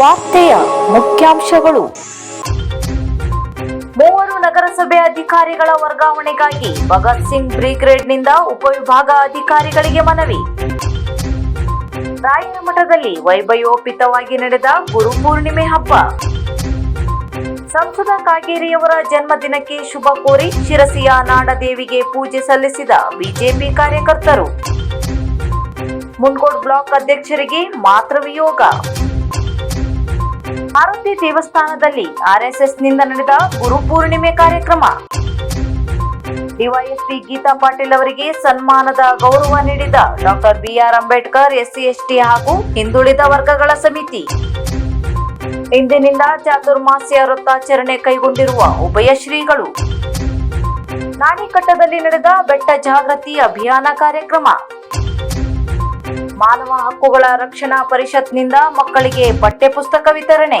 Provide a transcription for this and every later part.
ವಾರ್ತೆಯ ಮುಖ್ಯಾಂಶಗಳು. ಮೂವರು ನಗರಸಭೆ ಅಧಿಕಾರಿಗಳ ವರ್ಗಾವಣೆಗಾಗಿ ಭಗತ್ ಸಿಂಗ್ ಬ್ರಿಗೇಡ್ನಿಂದ ಉಪವಿಭಾಗ ಅಧಿಕಾರಿಗಳಿಗೆ ಮನವಿ. ರಾಯರ ಮಠದಲ್ಲಿ ವೈಭಯೋಪಿತವಾಗಿ ನಡೆದ ಗುರು ಪೂರ್ಣಿಮೆ ಹಬ್ಬ. ಸಂಸದ ಕಾಗೇರಿಯವರ ಜನ್ಮದಿನಕ್ಕೆ ಶುಭ ಕೋರಿ ಶಿರಸಿಯ ನಾಡದೇವಿಗೆ ಪೂಜೆ ಸಲ್ಲಿಸಿದ ಬಿಜೆಪಿ ಕಾರ್ಯಕರ್ತರು. ಮುನ್ಕೋಟ್ ಬ್ಲಾಕ್ ಅಧ್ಯಕ್ಷರಿಗೆ ಮಾತ್ರ ದೇವಸ್ಥಾನದಲ್ಲಿ ದೇವಸ್ಥಾನದಲ್ಲಿ ಆರ್ಎಸ್ಎಸ್ನಿಂದ ನಡೆದ ಗುರು ಪೂರ್ಣಿಮೆ ಕಾರ್ಯಕ್ರಮ. ಡಿವೈಎಸ್ಪಿ ಗೀತಾ ಪಾಟೀಲ್ ಅವರಿಗೆ ಸನ್ಮಾನದ ಗೌರವ ನೀಡಿದ doctor B R Ambedkar, SC, ST ಹಾಗೂ ಹಿಂದುಳಿದ ವರ್ಗಗಳ ಸಮಿತಿ. ಇಂದಿನಿಂದ ಚಾತುರ್ಮಾಸ್ಯ ವೃತ್ತಾಚರಣೆ ಕೈಗೊಂಡಿರುವ ಉಭಯ ಶ್ರೀಗಳು. ನಾಣಿಕಟ್ಟದಲ್ಲಿ ನಡೆದ ಬೆಟ್ಟ ಜಾಗೃತಿ ಅಭಿಯಾನ ಕಾರ್ಯಕ್ರಮ. ಮಾನವ ಹಕ್ಕುಗಳ ರಕ್ಷಣಾ ಪರಿಷತ್ನಿಂದ ಮಕ್ಕಳಿಗೆ ಪಠ್ಯಪುಸ್ತಕ ವಿತರಣೆ.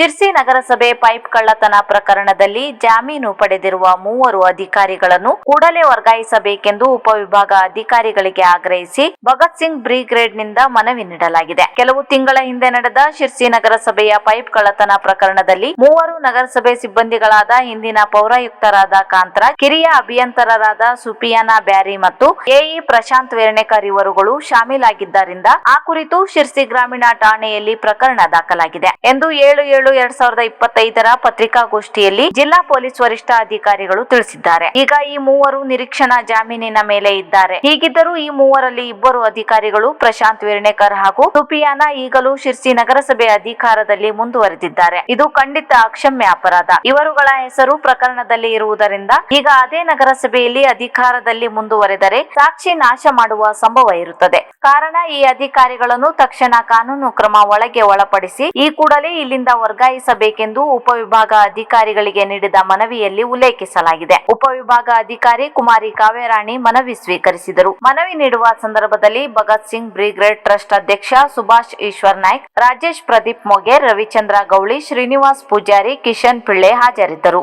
ಶಿರ್ಸಿ ನಗರಸಭೆ ಪೈಪ್ ಕಳ್ಳತನ ಪ್ರಕರಣದಲ್ಲಿ ಜಾಮೀನು ಪಡೆದಿರುವ ಮೂವರು ಅಧಿಕಾರಿಗಳನ್ನು ಕೂಡಲೇ ವರ್ಗಾಯಿಸಬೇಕೆಂದು ಉಪವಿಭಾಗ ಅಧಿಕಾರಿಗಳಿಗೆ ಆಗ್ರಹಿಸಿ ಭಗತ್ ಸಿಂಗ್ ಬ್ರಿಗೇಡ್ನಿಂದ ಮನವಿ ನೀಡಲಾಗಿದೆ. ಕೆಲವು ತಿಂಗಳ ಹಿಂದೆ ನಡೆದ ಶಿರ್ಸಿ ನಗರಸಭೆಯ ಪೈಪ್ ಕಳ್ಳತನ ಪ್ರಕರಣದಲ್ಲಿ ಮೂವರು ನಗರಸಭೆ ಸಿಬ್ಬಂದಿಗಳಾದ ಹಿಂದಿನ ಪೌರಾಯುಕ್ತರಾದ ಕಾಂತರಾಜ್, ಕಿರಿಯ ಅಭಿಯಂತರರಾದ ಸುಪಿಯಾನಾ ಬ್ಯಾರಿ ಮತ್ತು ಎಇ ಪ್ರಶಾಂತ್ ವೇರ್ಣೇಕರ್ ಇವರುಗಳು ಶಾಮೀಲಾಗಿದ್ದರಿಂದ ಆ ಕುರಿತು ಶಿರ್ಸಿ ಗ್ರಾಮೀಣ ಠಾಣೆಯಲ್ಲಿ ಪ್ರಕರಣ ದಾಖಲಾಗಿದೆ ಎಂದು ಏಳು ಏಳು ಎರಡ್ ಸಾವಿರದ ಇಪ್ಪತ್ತೈದರ ಪತ್ರಿಕಾಗೋಷ್ಠಿಯಲ್ಲಿ ಜಿಲ್ಲಾ ಪೊಲೀಸ್ ವರಿಷ್ಠಾಧಿಕಾರಿಗಳು ತಿಳಿಸಿದ್ದಾರೆ. ಈಗ ಈ ಮೂವರು ನಿರೀಕ್ಷಣಾ ಜಾಮೀನಿನ ಮೇಲೆ ಇದ್ದಾರೆ. ಹೀಗಿದ್ದರೂ ಈ ಮೂವರಲ್ಲಿ ಇಬ್ಬರು ಅಧಿಕಾರಿಗಳು ಪ್ರಶಾಂತ್ ವಿರ್ಣೇಕರ್ ಹಾಗೂ ಸುಪಿಯಾನ ಈಗಲೂ ಶಿರ್ಸಿ ನಗರಸಭೆ ಅಧಿಕಾರದಲ್ಲಿ ಮುಂದುವರೆದಿದ್ದಾರೆ. ಇದು ಖಂಡಿತ ಅಕ್ಷಮ್ಯ ಅಪರಾಧ. ಇವರುಗಳ ಹೆಸರು ಪ್ರಕರಣದಲ್ಲಿ ಇರುವುದರಿಂದ ಈಗ ಅದೇ ನಗರಸಭೆಯಲ್ಲಿ ಅಧಿಕಾರದಲ್ಲಿ ಮುಂದುವರೆದರೆ ಸಾಕ್ಷಿ ನಾಶ ಮಾಡುವ ಸಂಭವ ಇರುತ್ತದೆ. ಕಾರಣ ಈ ಅಧಿಕಾರಿಗಳನ್ನು ತಕ್ಷಣ ಕಾನೂನು ಕ್ರಮ ಒಳಗೆ ಒಳಪಡಿಸಿ ಈ ಕೂಡಲೇ ಇಲ್ಲಿಂದ ವರ್ಗಾಯಿಸಬೇಕೆಂದು ಉಪವಿಭಾಗ ಅಧಿಕಾರಿಗಳಿಗೆ ನೀಡಿದ ಮನವಿಯಲ್ಲಿ ಉಲ್ಲೇಖಿಸಲಾಗಿದೆ. ಉಪವಿಭಾಗ ಅಧಿಕಾರಿ ಕುಮಾರಿ ಕಾವೇರಾಣಿ ಮನವಿ ಸ್ವೀಕರಿಸಿದರು. ಮನವಿ ನೀಡುವ ಸಂದರ್ಭದಲ್ಲಿ ಭಗತ್ ಸಿಂಗ್, ಬ್ರಿಗೇಡ್ ಟ್ರಸ್ಟ್ ಅಧ್ಯಕ್ಷ ಸುಭಾಷ್ ಈಶ್ವರ್ ನಾಯ್ಕ್, ರಾಜೇಶ್ ಪ್ರದೀಪ್ ಮೊಗೆ, ರವಿಚಂದ್ರ ಗೌಳಿ, ಶ್ರೀನಿವಾಸ್ ಪೂಜಾರಿ, ಕಿಶನ್ ಪಿಳ್ಳೆ ಹಾಜರಿದ್ದರು.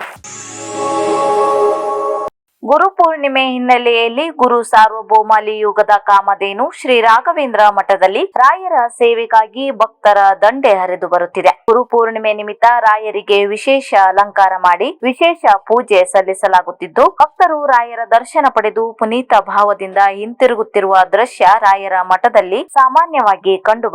ಗುರು ಪೂರ್ಣಿಮೆ ಹಿನ್ನೆಲೆಯಲ್ಲಿ ಗುರು ಸಾರ್ವಭೌಮ ಯುಗದ ಕಾಮಧೇನು ಶ್ರೀ ರಾಘವೇಂದ್ರ ಮಠದಲ್ಲಿ ರಾಯರ ಸೇವೆಗಾಗಿ ಭಕ್ತರ ದಂಡೆ ಹರಿದು ಬರುತ್ತಿದೆ. ಗುರು ಪೂರ್ಣಿಮೆ ನಿಮಿತ್ತ ರಾಯರಿಗೆ ವಿಶೇಷ ಅಲಂಕಾರ ಮಾಡಿ ವಿಶೇಷ ಪೂಜೆ ಸಲ್ಲಿಸಲಾಗುತ್ತಿದ್ದು, ಭಕ್ತರು ರಾಯರ ದರ್ಶನ ಪಡೆದು ಪುನೀತ ಭಾವದಿಂದ ಹಿಂತಿರುಗುತ್ತಿರುವ ದೃಶ್ಯ ರಾಯರ ಮಠದಲ್ಲಿ ಸಾಮಾನ್ಯವಾಗಿ ಕಂಡು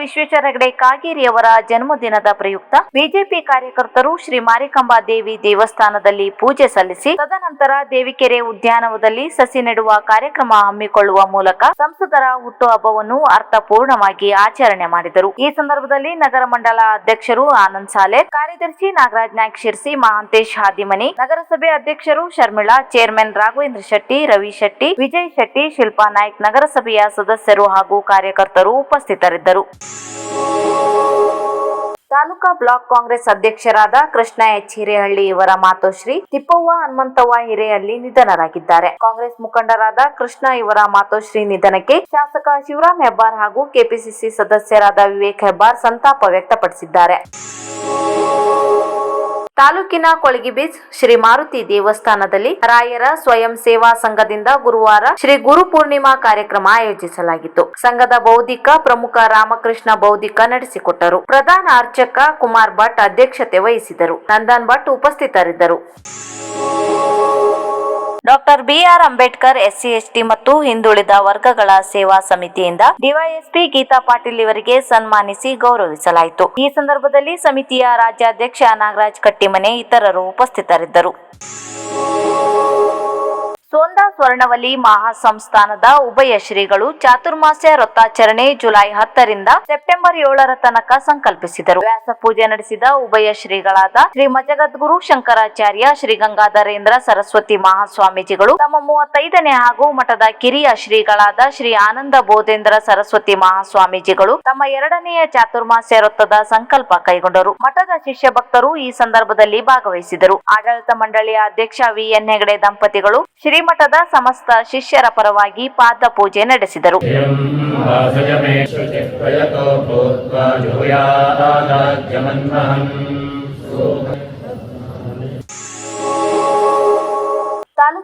ವಿಶ್ವೇಶ್ವರ ಹೆಗಡೆ ಕಾಗೇರಿಯವರ ಜನ್ಮದಿನದ ಪ್ರಯುಕ್ತ ಬಿಜೆಪಿ ಕಾರ್ಯಕರ್ತರು ಶ್ರೀ ಮಾರಿಕಂಬಾ ದೇವಿ ದೇವಸ್ಥಾನದಲ್ಲಿ ಪೂಜೆ ಸಲ್ಲಿಸಿ, ತದನಂತರ ದೇವಿಕೆರೆ ಉದ್ಯಾನವನದಲ್ಲಿ ಸಸಿ ನೆಡುವ ಕಾರ್ಯಕ್ರಮ ಹಮ್ಮಿಕೊಳ್ಳುವ ಮೂಲಕ ಸಂಸದರ ಹುಟ್ಟುಹಬ್ಬವನ್ನು ಅರ್ಥಪೂರ್ಣವಾಗಿ ಆಚರಣೆ ಮಾಡಿದರು. ಈ ಸಂದರ್ಭದಲ್ಲಿ ನಗರ ಮಂಡಲ ಅಧ್ಯಕ್ಷರು ಆನಂದ್ ಸಾಲೆ, ಕಾರ್ಯದರ್ಶಿ ನಾಗರಾಜ್ ನಾಯ್ಕ ಶಿರ್ಸಿ, ಮಹಾಂತೇಶ್ ಹಾದಿಮನಿ, ನಗರಸಭೆ ಅಧ್ಯಕ್ಷರು ಶರ್ಮಿಳಾ, ಚೇರ್ಮನ್ ರಾಘವೇಂದ್ರ ಶೆಟ್ಟಿ, ರವಿ ಶೆಟ್ಟಿ, ವಿಜಯ್ ಶೆಟ್ಟಿ, ಶಿಲ್ಪಾ ನಾಯ್ಕ್ ನಗರಸಭೆಯ ಸದಸ್ಯರು ಹಾಗೂ ಕಾರ್ಯಕರ್ತರು ಉಪಸ್ಥಿತರಿದ್ದರು. ತಾಲೂಕಾ ಬ್ಲಾಕ್ ಕಾಂಗ್ರೆಸ್ ಅಧ್ಯಕ್ಷರಾದ ಕೃಷ್ಣ ಎಚ್ ಹಿರೇಹಳ್ಳಿ ಇವರ ಮಾತೋಶ್ರೀ ತಿಪ್ಪವ್ವ ಹನುಮಂತವ್ವ ಹಿರೇಹಳ್ಳಿ ನಿಧನರಾಗಿದ್ದಾರೆ. ಕಾಂಗ್ರೆಸ್ ಮುಖಂಡರಾದ ಕೃಷ್ಣ ಇವರ ಮಾತೋಶ್ರೀ ನಿಧನಕ್ಕೆ ಶಾಸಕ ಶಿವರಾಮ್ ಹೆಬ್ಬಾರ್ ಹಾಗೂ ಕೆಪಿಸಿಸಿ ಸದಸ್ಯರಾದ ವಿವೇಕ್ ಹೆಬ್ಬಾರ್ ಸಂತಾಪ ವ್ಯಕ್ತಪಡಿಸಿದ್ದಾರೆ. ತಾಲೂಕಿನ ಕೊಳಗಿಬೀಚ್ ಶ್ರೀ ಮಾರುತಿ ದೇವಸ್ಥಾನದಲ್ಲಿ ರಾಯರ ಸ್ವಯಂ ಸೇವಾ ಸಂಘದಿಂದ ಗುರುವಾರ ಶ್ರೀ ಗುರು ಪೂರ್ಣಿಮಾ ಕಾರ್ಯಕ್ರಮ ಆಯೋಜಿಸಲಾಗಿತ್ತು. ಸಂಘದ ಬೌದ್ಧಿಕ ಪ್ರಮುಖ ರಾಮಕೃಷ್ಣ ಬೌದ್ಧಿಕ ನಡೆಸಿಕೊಟ್ಟರು. ಪ್ರಧಾನ ಅರ್ಚಕ ಕುಮಾರ್ ಭಟ್ ಅಧ್ಯಕ್ಷತೆ ವಹಿಸಿದರು. ನಂದನ್ ಭಟ್ ಉಪಸ್ಥಿತರಿದ್ದರು. Doctor B R Ambedkar, SC, ST ಮತ್ತು ಹಿಂದುಳಿದ ವರ್ಗಗಳ ಸೇವಾ ಸಮಿತಿಯಿಂದ ಡಿವೈಎಸ್ಪಿ ಗೀತಾ ಪಾಟೀಲ್ ಇವರಿಗೆ ಸನ್ಮಾನಿಸಿ ಗೌರವಿಸಲಾಯಿತು. ಈ ಸಂದರ್ಭದಲ್ಲಿ ಸಮಿತಿಯ ರಾಜ್ಯಾಧ್ಯಕ್ಷ ನಾಗರಾಜ್ ಕಟ್ಟಿಮನೆ ಇತರರು ಉಪಸ್ಥಿತರಿದ್ದರು. ಸೋಂದಾ ಸ್ವರ್ಣವಲಿ ಮಹಾಸಂಸ್ಥಾನದ ಉಭಯ ಶ್ರೀಗಳು ಚಾತುರ್ಮಾಸ್ಯ ವ್ರತಾಚರಣೆ ಜುಲೈ ಹತ್ತರಿಂದ ಸೆಪ್ಟೆಂಬರ್ ಏಳರ ತನಕ ಸಂಕಲ್ಪಿಸಿದರು. ವ್ಯಾಸ ಪೂಜೆ ನಡೆಸಿದ ಉಭಯ ಶ್ರೀಗಳಾದ ಶ್ರೀ ಮಜಗದ್ಗುರು ಶಂಕರಾಚಾರ್ಯ ಶ್ರೀ ಗಂಗಾಧರೇಂದ್ರ ಸರಸ್ವತಿ ಮಹಾಸ್ವಾಮೀಜಿಗಳು ತಮ್ಮ ಮೂವತ್ತೈದನೇ ಹಾಗೂ ಮಠದ ಕಿರಿಯ ಶ್ರೀಗಳಾದ ಶ್ರೀ ಆನಂದ ಬೋಧೇಂದ್ರ ಸರಸ್ವತಿ ಮಹಾಸ್ವಾಮೀಜಿಗಳು ತಮ್ಮ ಎರಡನೆಯ ಚಾತುರ್ಮಾಸ್ಯ ವೃತ್ತದ ಸಂಕಲ್ಪ ಕೈಗೊಂಡರು. ಮಠದ ಶಿಷ್ಯ ಭಕ್ತರು ಈ ಸಂದರ್ಭದಲ್ಲಿ ಭಾಗವಹಿಸಿದರು. ಆಡಳಿತ ಮಂಡಳಿಯ ಅಧ್ಯಕ್ಷ ವಿ ಎನ್ ಹೆಗಡೆ ದಂಪತಿಗಳು ಶ್ರೀಮಠದ ಸಮಸ್ತ ಶಿಷ್ಯರ ಪರವಾಗಿ ಪಾದ ಪೂಜೆ ನಡೆಸಿದರು.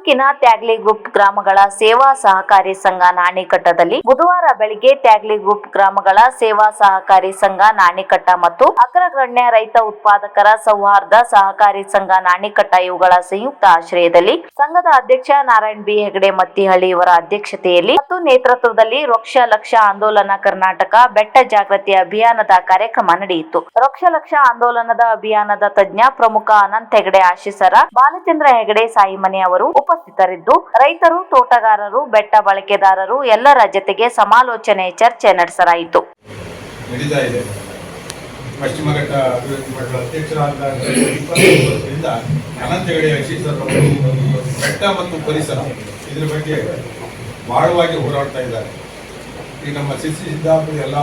ತಾಲೂಕಿನ ತ್ಯಾಗ್ಲಿ ಗ್ರೂಪ್ ಗ್ರಾಮಗಳ ಸೇವಾ ಸಹಕಾರಿ ಸಂಘ ನಾಣಿಕಟ್ಟದಲ್ಲಿ ಬುಧವಾರ ಬೆಳಿಗ್ಗೆ ತ್ಯಾಗ್ಲಿ ಗ್ರೂಪ್ ಗ್ರಾಮಗಳ ಸೇವಾ ಸಹಕಾರಿ ಸಂಘ ನಾಣಿಕಟ್ಟ ಮತ್ತು ಅಗ್ರಗಣ್ಯ ರೈತ ಉತ್ಪಾದಕರ ಸೌಹಾರ್ದ ಸಹಕಾರಿ ಸಂಘ ನಾಣಿಕಟ್ಟ ಇವುಗಳ ಸಂಯುಕ್ತ ಆಶ್ರಯದಲ್ಲಿ ಸಂಘದ ಅಧ್ಯಕ್ಷ ನಾರಾಯಣ್ ಬಿ ಹೆಗಡೆ ಮತ್ತಿಹಳ್ಳಿ ಇವರ ಅಧ್ಯಕ್ಷತೆಯಲ್ಲಿ ಮತ್ತು ನೇತೃತ್ವದಲ್ಲಿ ವೃಕ್ಷ ಲಕ್ಷ ಆಂದೋಲನ ಕರ್ನಾಟಕ ಬೆಟ್ಟ ಜಾಗೃತಿ ಅಭಿಯಾನದ ಕಾರ್ಯಕ್ರಮ ನಡೆಯಿತು. ವೃಕ್ಷ ಲಕ್ಷ ಆಂದೋಲನದ ಅಭಿಯಾನದ ತಜ್ಞ ಪ್ರಮುಖ ಅನಂತ ಹೆಗಡೆ ಆಶೀಸರ ಬಾಲಚಂದ್ರ ಹೆಗಡೆ ಸಾಯಿಮನೆ ಅವರು ಉಪಸ್ಥಿತರಿದ್ದು ರೈತರು, ತೋಟಗಾರರು, ಬೆಟ್ಟ ಬಳಕೆದಾರರು ಎಲ್ಲರ ಜತೆಗೆ ಸಮಾಲೋಚನೆ ಚರ್ಚೆ ನಡೆಸಲಾಯಿತು. ಪಶ್ಚಿಮ ಘಟ್ಟ ಅಭಿವೃದ್ಧಿ ಮಂಡಳ ಅಧ್ಯಕ್ಷರಾದ ಅನಂತ ಹೆಗಡೆ ಬೆಟ್ಟ ಮತ್ತು ಪರಿಸರ ಇದ್ರ ಬಗ್ಗೆ ಬಹಳವಾಗಿ ಹೋರಾಡ್ತಾ ಇದ್ದಾರೆ. ಈ ನಮ್ಮ ಸಿಸಿ ಸಿದ್ದಾಪುರ ಎಲ್ಲ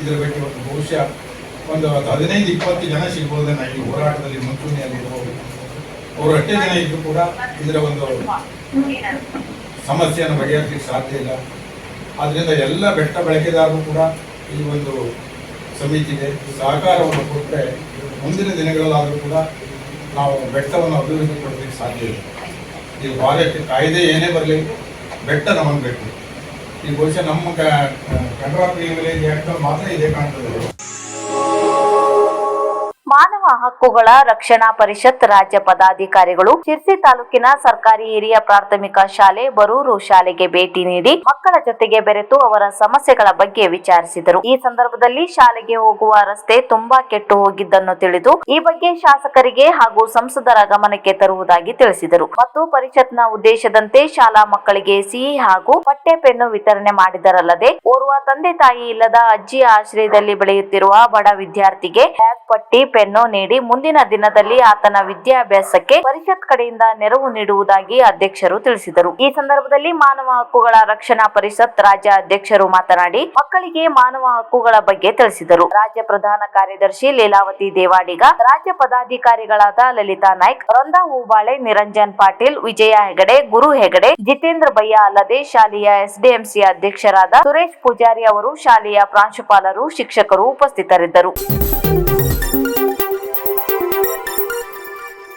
ಇದರ ಬಗ್ಗೆ ಒಂದು ಬಹುಶಃ ಒಂದು ಹದಿನೈದು, ಇಪ್ಪತ್ತು ಜನ ಸಿಗ್ಬೋದನ್ನ ಈ ಹೋರಾಟದಲ್ಲಿ ಮುಂಚೂಣಿಯಲ್ಲಿ ಇರ್ಬೋದು. ಅವರು ಅಷ್ಟೇ ಜನ ಇದ್ರು ಕೂಡ ಇದರ ಒಂದು ಸಮಸ್ಯೆಯನ್ನು ಬಗೆಹರಿಸಲಿಕ್ಕೆ ಸಾಧ್ಯ ಇಲ್ಲ. ಆದ್ರಿಂದ ಎಲ್ಲ ಬೆಟ್ಟ ಬಳಕೆದಾರರು ಕೂಡ ಈ ಒಂದು ಸಮಿತಿಗೆ ಸಹಕಾರವನ್ನು ಕೊಟ್ಟರೆ ಮುಂದಿನ ದಿನಗಳಲ್ಲಾದರೂ ಕೂಡ ನಾವು ಬೆಟ್ಟವನ್ನು ಅಭಿವೃದ್ಧಿ ಪಡಲಿಕ್ಕೆ ಸಾಧ್ಯ ಇದೆ ಈ ಫಾರೆಸ್ಟ್ ಕಾಯ್ದೆ ಏನೇ ಬರಲಿ ಬೆಟ್ಟ ನಮಗೆ ಬೇಕು. ಈ ಬಹುಶಃ ನಮ್ಮ ಕನ್ನಡ ಪ್ರಿವಿಲೇಜ್ ಆ್ಯಕ್ಟ್ ಮಾತ್ರ ಇದೇ ಕಾಣ್ತದೆ. ಮಾನವ ಹಕ್ಕುಗಳ ರಕ್ಷಣಾ ಪರಿಷತ್ ರಾಜ್ಯ ಪದಾಧಿಕಾರಿಗಳು ಶಿರ್ಸಿ ತಾಲೂಕಿನ ಸರ್ಕಾರಿ ಹಿರಿಯ ಪ್ರಾಥಮಿಕ ಶಾಲೆ ಬರೂರು ಶಾಲೆಗೆ ಭೇಟಿ ನೀಡಿ ಮಕ್ಕಳ ಜೊತೆಗೆ ಬೆರೆತು ಅವರ ಸಮಸ್ಯೆಗಳ ಬಗ್ಗೆ ವಿಚಾರಿಸಿದರು. ಈ ಸಂದರ್ಭದಲ್ಲಿ ಶಾಲೆಗೆ ಹೋಗುವ ರಸ್ತೆ ತುಂಬಾ ಕೆಟ್ಟು ಹೋಗಿದ್ದನ್ನು ತಿಳಿದು ಈ ಬಗ್ಗೆ ಶಾಸಕರಿಗೆ ಹಾಗೂ ಸಂಸದರ ಗಮನಕ್ಕೆ ತರುವುದಾಗಿ ತಿಳಿಸಿದರು. ಮತ್ತು ಪರಿಷತ್ನ ಉದ್ದೇಶದಂತೆ ಶಾಲಾ ಮಕ್ಕಳಿಗೆ ಸಿಹಿ ಹಾಗೂ ಪಠ್ಯ ಪೆನ್ನು ವಿತರಣೆ ಮಾಡಿದರಲ್ಲದೆ, ಓರ್ವ ತಂದೆ ತಾಯಿ ಇಲ್ಲದ ಅಜ್ಜಿಯ ಆಶ್ರಯದಲ್ಲಿ ಬೆಳೆಯುತ್ತಿರುವ ಬಡ ವಿದ್ಯಾರ್ಥಿಗೆ ಬ್ಯಾಗ್ ಪಟ್ಟಿ ಪೆನ್ನು ನೀಡಿ ಮುಂದಿನ ದಿನದಲ್ಲಿ ಆತನ ವಿದ್ಯಾಭ್ಯಾಸಕ್ಕೆ ಪರಿಷತ್ ಕಡೆಯಿಂದ ನೆರವು ನೀಡುವುದಾಗಿ ಅಧ್ಯಕ್ಷರು ತಿಳಿಸಿದರು. ಈ ಸಂದರ್ಭದಲ್ಲಿ ಮಾನವ ಹಕ್ಕುಗಳ ರಕ್ಷಣಾ ಪರಿಷತ್ ರಾಜ್ಯ ಅಧ್ಯಕ್ಷರು ಮಾತನಾಡಿ, ಮಕ್ಕಳಿಗೆ ಮಾನವ ಹಕ್ಕುಗಳ ಬಗ್ಗೆ ತಿಳಿಸಿದರು. ರಾಜ್ಯ ಪ್ರಧಾನ ಕಾರ್ಯದರ್ಶಿ ಲೀಲಾವತಿ ದೇವಾಡಿಗ, ರಾಜ್ಯ ಪದಾಧಿಕಾರಿಗಳಾದ ಲಲಿತಾ ನಾಯ್ಕ್ ರಂದಾ ಹೂಬಾಳೆ, ನಿರಂಜನ್ ಪಾಟೀಲ್, ವಿಜಯ ಹೆಗಡೆ, ಗುರು ಹೆಗಡೆ, ಜಿತೇಂದ್ರ ಭಯ್ಯ ಅಲ್ಲದೆ ಶಾಲೆಯ ಎಸ್ಡಿಎಂಸಿ ಅಧ್ಯಕ್ಷರಾದ ಸುರೇಶ್ ಪೂಜಾರಿ ಅವರು ಶಾಲೆಯ ಪ್ರಾಂಶುಪಾಲರು, ಶಿಕ್ಷಕರು ಉಪಸ್ಥಿತರಿದ್ದರು.